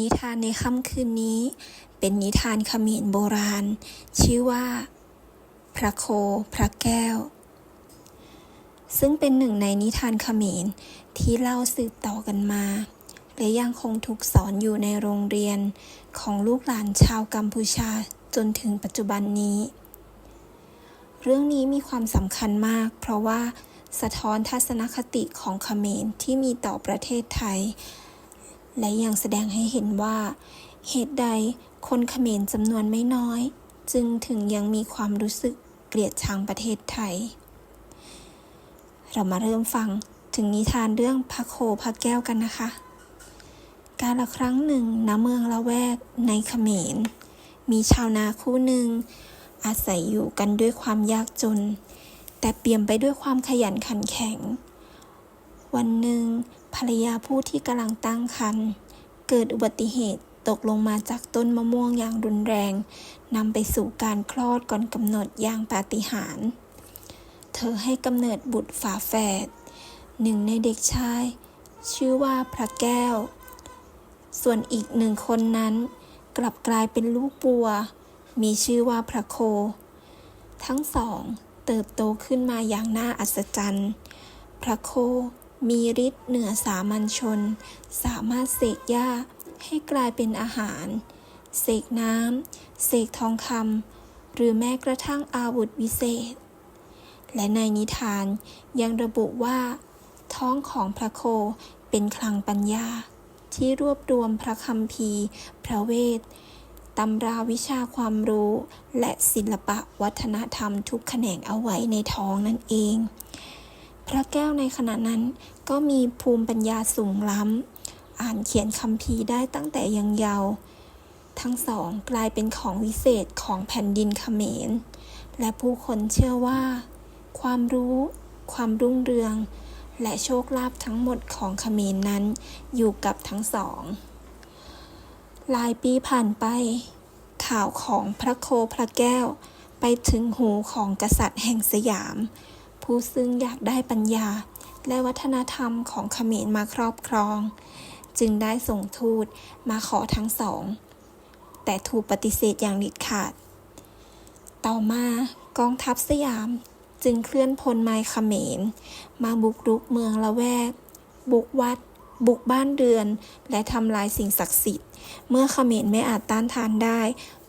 นิทานในค่ำคืนนี้ เป็นนิทานขมรโบราณ ชื่อว่า พระโคพระแก้ว ซึ่งเป็นหนึ่งในนิทานขมรที่เล่าสืบต่อกันมา และยังคงถูกสอนอยู่ในโรงเรียนของลูกหลานชาวกัมพูชาจนถึงปัจจุบันนี้ เรื่องนี้มีความสำคัญมาก เพราะว่าสะท้อนทัศนคติของเขมรที่มีต่อประเทศไทย และยังแสดงให้เห็นว่า เหตุใดคนเขมรจำนวนไม่น้อย จึงถึงยังมีความรู้สึกเกลียดชังประเทศไทย เรามาเริ่มฟังถึงนิทานเรื่องพระโคพระแก้วกันนะคะ การละครั้งหนึ่งณเมืองละแวกในเขมร มีชาวนาคู่หนึ่ง อาศัยอยู่กันด้วยความยากจน แต่เปี่ยมไปด้วยความขยันขันแข็ง วันหนึ่งภรรยาผู้ที่กำลังตั้งครรภ์เกิดอุบัติเหตุตกลงมาจากต้นมะม่วงอย่างรุนแรงนำไปสู่การคลอดก่อนกำหนดอย่างปาฏิหาริย์เธอให้กำเนิดบุตรฝาแฝดหนึ่งในเด็กชาย ชื่อว่าพระแก้ว ส่วนอีกหนึ่งคนนั้น กลับกลายเป็นลูกปัว มีชื่อว่าพระโค ทั้งสอง เติบโตขึ้นมาอย่างน่าอัศจรรย์ พระโค มีฤทธิ์เหนือสามัญชน สามารถเสกหญ้าให้กลายเป็นอาหาร เสกน้ำ เสกทองคำ หรือแม้กระทั่งอาวุธวิเศษ และในนิทานยังระบุว่า ท้องของพระโคเป็นคลังปัญญา ที่รวบรวมพระคัมภีพระเวทตำราวิชาความรู้ และศิลปะวัฒนธรรมทุกแขนงเอาไว้ในท้องนั่นเอง พระแก้วในขณะนั้นก็มีภูมิปัญญาสูงล้ำ อ่านเขียนคัมภีได้ตั้งแต่ยังเยาว์ทั้งสองกลายเป็นของวิเศษของแผ่นดินเขมร และผู้คนเชื่อว่า ความรู้ ความรุ่งเรือง และโชคลาภทั้งหมดของเขมรนั้นอยู่กับทั้งสองหลายปีผ่านไป ข่าวของพระโคพระแก้ว ไปถึงหูของกษัตริย์แห่งสยาม ผู้ซึ่งอยากได้ปัญญา และวัฒนธรรมของเขมรมาครอบครอง จึงได้ส่งทูตมาขอทั้งสอง แต่ถูกปฏิเสธอย่างเด็ดขาด ต่อมากองทัพสยามจึงเคลื่อนพลไม้เขมร มาบุกรุกเมืองละแวก บุกวัด บุกบ้านเรือน และทำลายสิ่งศักดิ์สิทธิ์ เมื่อเขมรไม่อาจต้านทานได้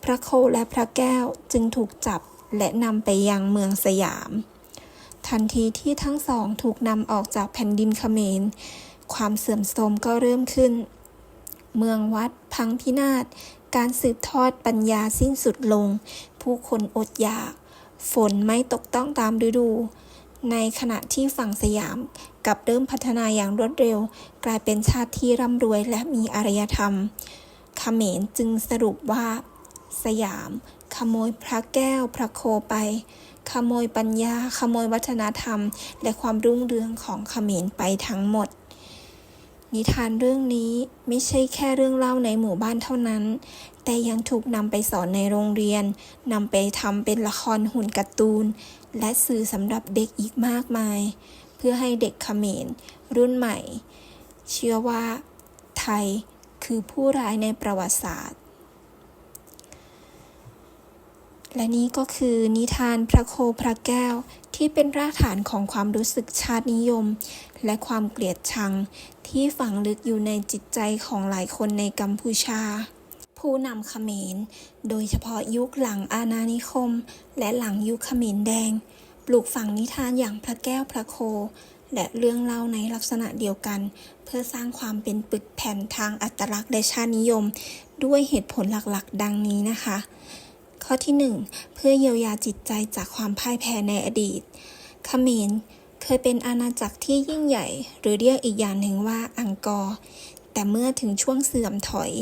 พระโคและพระแก้วจึงถูกจับและนำไปยังเมืองสยาม ทันทีที่ทั้งสองถูกนำออกจากแผ่นดินเขมร ความเสื่อมโทรมก็เริ่มขึ้น เมืองวัดพังพินาศ การสืบทอดปัญญาสิ้นสุดลง ผู้คนอดอยาก ฝนไม่ตกต้องตามฤดู ในขณะที่ฝั่งสยามกลับเริ่มพัฒนาอย่างรวดเร็ว กลายเป็นชาติที่ร่ำรวยและมีอารยธรรม เขมรจึงสรุปว่า สยาม ขโมยพระแก้วพระโคไป ขโมยปัญญา ขโมยวัฒนธรรม และความรุ่งเรืองของเขมรไปทั้งหมด นิทานเรื่องนี้ไม่ใช่แค่เรื่องเล่าในหมู่บ้านเท่านั้น แต่ยังถูกนำไปสอนในโรงเรียนนำไปทำเป็นละครหุ่นการ์ตูน และสื่อสำหรับเด็กอีกมากมาย เพื่อให้เด็กเขมรรุ่นใหม่ เชื่อว่า ไทยคือผู้ร้ายในประวัติศาสตร์ และนี่ก็คือนิทานพระโคพระแก้ว ที่เป็นรากฐานของความรู้สึกชาตินิยม และความเกลียดชัง ที่ฝังลึกอยู่ในจิตใจของหลายคนในกัมพูชา ผู้นำเขมร โดยเฉพาะยุคหลังอาณานิคม และหลังยุคเขมรแดง ปลูกฝังนิทานอย่างพระแก้วพระโค และเรื่องเล่าในลักษณะเดียวกัน เพื่อสร้างความเป็นปึกแผ่นทางอัตลักษณ์และชาตินิยม ด้วยเหตุผลหลักๆ ดังนี้นะคะ ข้อที่ 1 เพื่อเยียวยาจิตใจจากความพ่ายแพ้ในอดีตเขมรเคยเป็นอาณาจักรที่ยิ่งใหญ่ หรือเรียกอีกอย่างหนึ่งว่าอังกอร์ แต่เมื่อถึงช่วงเสื่อมถอย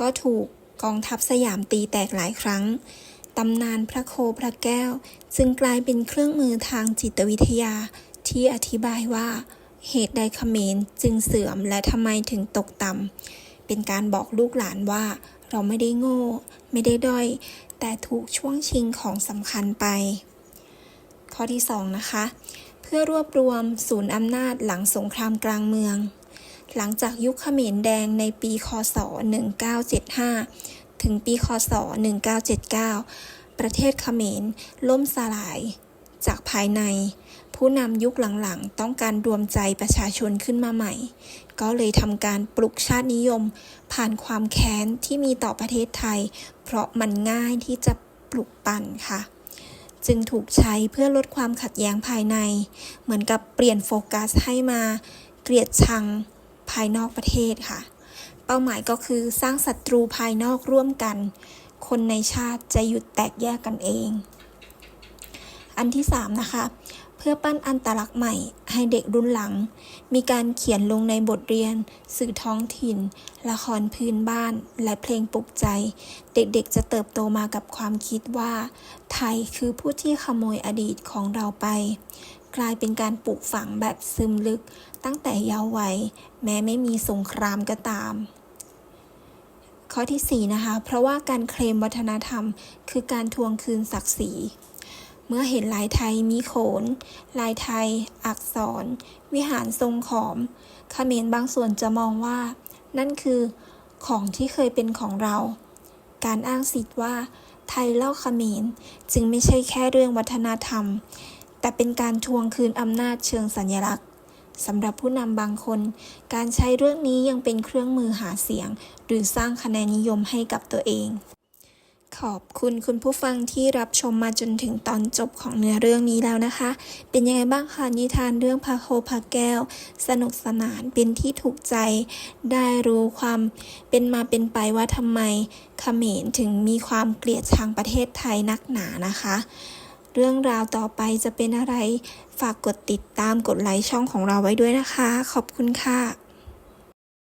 ก็ถูกกองทัพสยามตีแตกหลายครั้ง ตำนานพระโคพระแก้ว จึงกลายเป็นเครื่องมือทางจิตวิทยาที่อธิบายว่า เหตุใดเขมรจึงเสื่อมและทำไมถึงตกต่ำเป็นการบอกลูกหลานว่า เราไม่ได้โง่ ไม่ได้ด้อย แต่ถูกช่วงชิงของสำคัญไป ข้อที่ 2 นะคะ เพื่อรวบรวมศูนย์อำนาจหลังสงครามกลางเมือง หลังจากยุคเขมรแดงในปีคศ 1975 ถึงปีคศ 1979 ประเทศเขมรล่มสลายจากภายใน ผู้นำยุคหลังๆ ต้องการรวมใจประชาชนขึ้นมาใหม่ ก็เลยทำการปลุกชาตินิยม ผ่านความแค้นที่มีต่อประเทศไทย เพราะมันง่ายที่จะปลุกปั่นค่ะ จึงถูกใช้เพื่อลดความขัดแย้งภายใน เหมือนกับเปลี่ยนโฟกัสให้มาเกลียดชังภายนอกประเทศค่ะ เป้าหมายก็คือสร้างศัตรูภายนอกร่วมกัน คนในชาติจะหยุดแตกแยกกันเอง อันที่ 3 นะคะ พื่อปั้นอันตลักษณ์ใหม่ ให้เด็กรุ่นหลัง มีการเขียนลงในบทเรียน สื่อท้องถิ่น ละครพื้นบ้าน และเพลงปลุกใจ เด็กๆจะเติบโตมากับความคิดว่า ไทยคือผู้ที่ขโมยอดีตของเราไป กลายเป็นการปลูกฝังแบบซึมลึก ตั้งแต่เยาว์วัยแม้ไม่มีสงครามก็ตามข้อที่ 4 นะคะ เพราะว่าการเคลมวัฒนธรรม คือการทวงคืนศักดิ์ศรี เมื่อเห็นลายไทยมีโขน ลายไทย อักษร วิหารทรงขอมเขมรบางส่วนจะมองว่า นั่นคือของที่เคยเป็นของเรา การอ้างสิทธิ์ว่า ไทยเล่าเขมรจึงไม่ใช่แค่เรื่องวัฒนธรรม แต่เป็นการทวงคืนอำนาจเชิงสัญลักษณ์สำหรับผู้นำบางคน การใช้เรื่องนี้ยังเป็นเครื่องมือหาเสียง หรือสร้างคะแนนนิยมให้กับตัวเอง ขอบคุณคุณผู้ฟังที่รับชมมาจนถึงตอนจบของเนื้อเรื่องนี้แล้วนะคะ เป็นยังไงบ้างคะนิทานเรื่องพระโคพระแก้ว สนุกสนานเป็นที่ถูกใจ ได้รู้ความเป็นมาเป็นไปว่าทำไมเขมรถึงมีความเกลียดชังประเทศไทยนักหนานะคะ เรื่องราวต่อไปจะเป็นอะไร ฝากกดติดตามกดไลค์ช่องของเราไว้ด้วยนะคะ ขอบคุณค่ะ